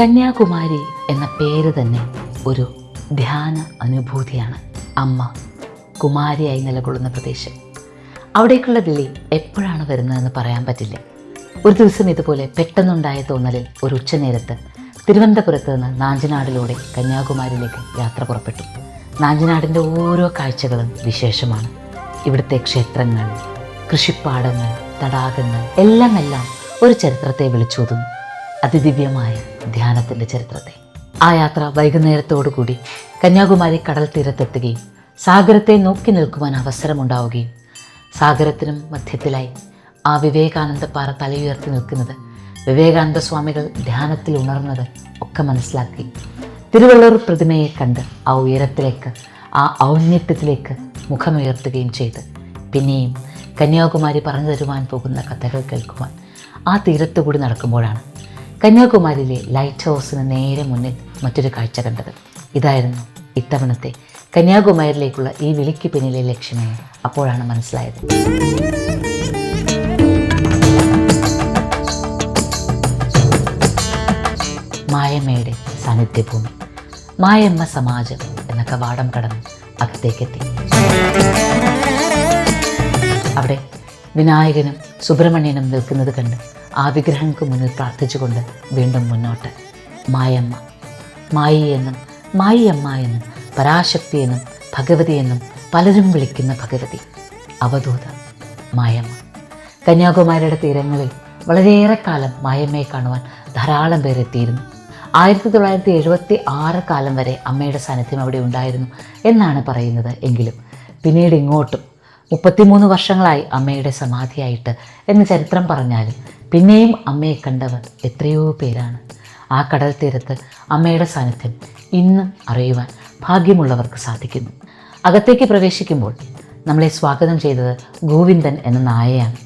കന്യാകുമാരി എന്ന പേര് തന്നെ ഒരു ധ്യാന അനുഭൂതിയാണ്. അമ്മ കുമാരിയായി നിലകൊള്ളുന്ന പ്രദേശം. അവിടേക്കുള്ള വിളി എപ്പോഴാണ് വരുന്നതെന്ന് പറയാൻ പറ്റില്ല. ഒരു ദിവസം ഇതുപോലെ പെട്ടെന്നുണ്ടായ തോന്നലിൽ ഒരു ഉച്ചനേരത്ത് തിരുവനന്തപുരത്ത് നിന്ന് നാഞ്ചനാടിലൂടെ കന്യാകുമാരിയിലേക്ക് യാത്ര പുറപ്പെട്ടു. നാഞ്ചനാടിന്റെ ഓരോ കാഴ്ചകളും വിശേഷമാണ്. ഇവിടുത്തെ ക്ഷേത്രങ്ങൾ കൃഷിപ്പാടങ്ങൾ തടാകങ്ങൾ എല്ലാം എല്ലാം ഒരു ചരിത്രത്തെ വിളിച്ചോതുന്നു. അതിദിവ്യമായ ധ്യാനത്തിന്റെ ചരിത്രത്തെ. ആ യാത്ര വൈകുന്നേരത്തോടുകൂടി കന്യാകുമാരി കടൽ തീരത്തെത്തുകയും സാഗരത്തെ നോക്കി നിൽക്കുവാൻ അവസരമുണ്ടാവുകയും സാഗരത്തിനും മധ്യത്തിലായി ആ വിവേകാനന്ദ പാറ തലയുയർത്തി നിൽക്കുന്നത് വിവേകാനന്ദ സ്വാമികൾ ധ്യാനത്തിൽ ഉണർന്നത് ഒക്കെ മനസ്സിലാക്കി. തിരുവള്ളൂർ പ്രതിമയെ കണ്ട് ആ ഉയരത്തിലേക്ക് ആ ഔന്നത്യത്തിലേക്ക് മുഖമുയർത്തുകയും ചെയ്ത്. പിന്നെയും കന്യാകുമാരി പറഞ്ഞു തരുവാൻ പോകുന്ന കഥകൾ കേൾക്കുവാൻ ആ തീരത്തുകൂടി നടക്കുമ്പോഴാണ് കന്യാകുമാരിയിലെ ലൈറ്റ് ഹൗസിന് നേരെ മുന്നിൽ മറ്റൊരു കാഴ്ച കണ്ടത്. ഇതായിരുന്നു ഇത്തവണത്തെ കന്യാകുമാരിയിലേക്കുള്ള ഈ വിളിക്ക് പിന്നിലെ ലക്ഷ്യമെന്ന് അപ്പോഴാണ് മനസ്സിലായത്. മായമ്മയുടെ സാന്നിധ്യഭൂമി മായമ്മ സമാജം എന്ന കവാടം കടന്ന് അകത്തേക്കെത്തി. അവിടെ വിനായകനും സുബ്രഹ്മണ്യനും നിൽക്കുന്നത് കണ്ട് ആ വിഗ്രഹങ്ങൾക്ക് മുന്നിൽ പ്രാർത്ഥിച്ചുകൊണ്ട് വീണ്ടും മുന്നോട്ട്. മായമ്മ മായി എന്നും മായിയമ്മ എന്നും പരാശക്തി എന്നും ഭഗവതി എന്നും പലരും വിളിക്കുന്ന ഭഗവതി അവധൂത മായമ്മ. കന്യാകുമാരിയുടെ തീരങ്ങളിൽ വളരെയേറെ കാലം മായമ്മയെ കാണുവാൻ ധാരാളം പേർ എത്തിയിരുന്നു. ആയിരത്തി തൊള്ളായിരത്തി എഴുപത്തി ആറ് കാലം വരെ അമ്മയുടെ സാന്നിധ്യം അവിടെ ഉണ്ടായിരുന്നു എന്നാണ് പറയുന്നത് എങ്കിലും പിന്നീട് ഇങ്ങോട്ടും മുപ്പത്തിമൂന്ന് വർഷങ്ങളായി അമ്മയുടെ സമാധിയായിട്ട് എന്ന് ചരിത്രം പറഞ്ഞാലും പിന്നെയും അമ്മയെ കണ്ടവർ എത്രയോ പേരാണ്. ആ കടൽ തീരത്ത് അമ്മയുടെ സാന്നിധ്യം ഇന്നും അറിയുവാൻ ഭാഗ്യമുള്ളവർക്ക് സാധിക്കുന്നു. അകത്തേക്ക് പ്രവേശിക്കുമ്പോൾ നമ്മളെ സ്വാഗതം ചെയ്തത് ഗോവിന്ദൻ എന്ന നായയാണ്.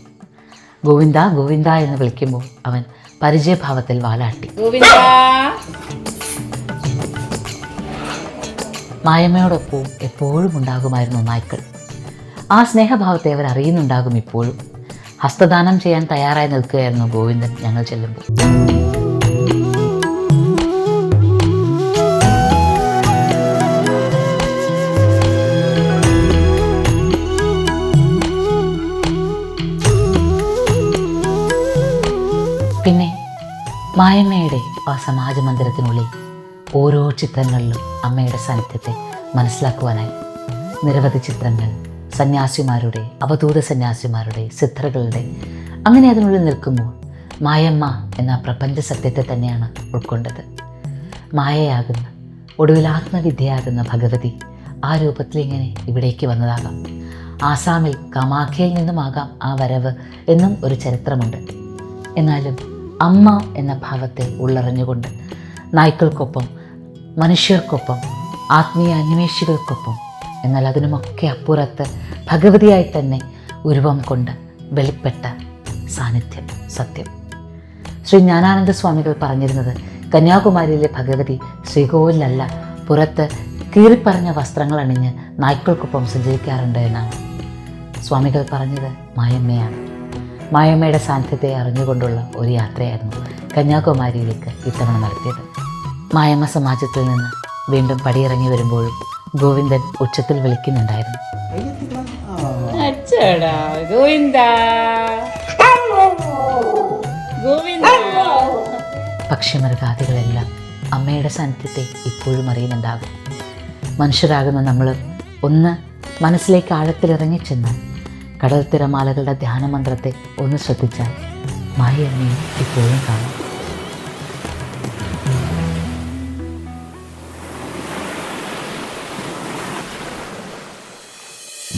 ഗോവിന്ദ ഗോവിന്ദ എന്ന് വിളിക്കുമ്പോൾ അവൻ പരിചയഭാവത്തിൽ വാലാട്ടി. മായമ്മയോടൊപ്പവും എപ്പോഴും ഉണ്ടാകുമായിരുന്നു നായ്ക്കൾ. ആ സ്നേഹഭാവത്തെ അവർ അറിയുന്നുണ്ടാകും ഇപ്പോഴും. ഹസ്തദാനം ചെയ്യാൻ തയ്യാറായി നിൽക്കുകയായിരുന്നു ഗോവിന്ദൻ ഞങ്ങൾ ചെല്ലുമ്പോൾ. പിന്നെ മായമ്മയുടെ ആ സമാജ മന്ദിരത്തിനുള്ളിൽ ഓരോ ചിത്രങ്ങളിലും അമ്മയുടെ സാന്നിധ്യത്തെ മനസ്സിലാക്കുവാനായി നിരവധി ചിത്രങ്ങൾ സന്യാസിമാരുടെ അവധൂത സന്യാസിമാരുടെ സിദ്ധറുകളുടെ അങ്ങനെ അതിനുള്ളിൽ നിൽക്കുമ്പോൾ മായമ്മ എന്ന പ്രപഞ്ച സത്യത്തെ തന്നെയാണ് ഉൾക്കൊണ്ടത്. മായയാകുന്ന ഒടുവിൽ ആത്മവിദ്യയാകുന്ന ഭഗവതി ആ രൂപത്തിൽ ഇങ്ങനെ ഇവിടേക്ക് വന്നതാകാം. ആസാമിൽ കമാഖയിൽ നിന്നുമാകാം ആ വരവ് എന്നും ഒരു ചരിത്രമുണ്ട്. എന്നാലും അമ്മ എന്ന ഭാവത്തെ ഉള്ളറിഞ്ഞുകൊണ്ട് നായ്ക്കൾക്കൊപ്പം മനുഷ്യർക്കൊപ്പം ആത്മീയ അന്വേഷികൾക്കൊപ്പം എന്നാൽ അതിനുമൊക്കെ അപ്പുറത്ത് ഭഗവതിയായി തന്നെ ഉരുവം കൊണ്ട് വെളിപ്പെട്ട സാന്നിധ്യം സത്യം. ശ്രീ ജ്ഞാനാനന്ദ സ്വാമികൾ പറഞ്ഞിരുന്നത് കന്യാകുമാരിയിലെ ഭഗവതി ശ്രീകോവിലല്ല പുറത്ത് കീറിപ്പറഞ്ഞ വസ്ത്രങ്ങൾ അണിഞ്ഞ് നായ്ക്കൾക്കൊപ്പം സഞ്ചരിക്കാറുണ്ട് എന്നാണ്. സ്വാമികൾ പറഞ്ഞത് മായമ്മയാണ്. മായമ്മയുടെ സാന്നിധ്യത്തെ അറിഞ്ഞുകൊണ്ടുള്ള ഒരു യാത്രയായിരുന്നു കന്യാകുമാരിയിലേക്ക് ഇത്തവണ നടത്തിയത്. മായമ്മ സമാജത്തിൽ നിന്ന് വീണ്ടും പടിയിറങ്ങി വരുമ്പോഴും ഗോവിന്ദൻ ഉച്ചത്തിൽ വിളിക്കുന്നുണ്ടായിരുന്നു. അച്ചടാ ഗോവിന്ദ. ഗോവിന്ദ. പക്ഷിമൃഗാദികളെല്ലാം അമ്മയുടെ സാന്നിധ്യത്തെ ഇപ്പോഴും അറിയുന്നുണ്ടാകും. മനുഷ്യരാകുന്ന നമ്മൾ ഒന്ന് മനസ്സിലേക്ക് ആഴത്തിലിറങ്ങിച്ചെന്ന് കടൽ തിരമാലകളുടെ ധ്യാനമന്ത്രത്തെ ഒന്ന് ശ്രദ്ധിച്ചാൽ മായമ്മയെ ഇപ്പോഴും കാണാം.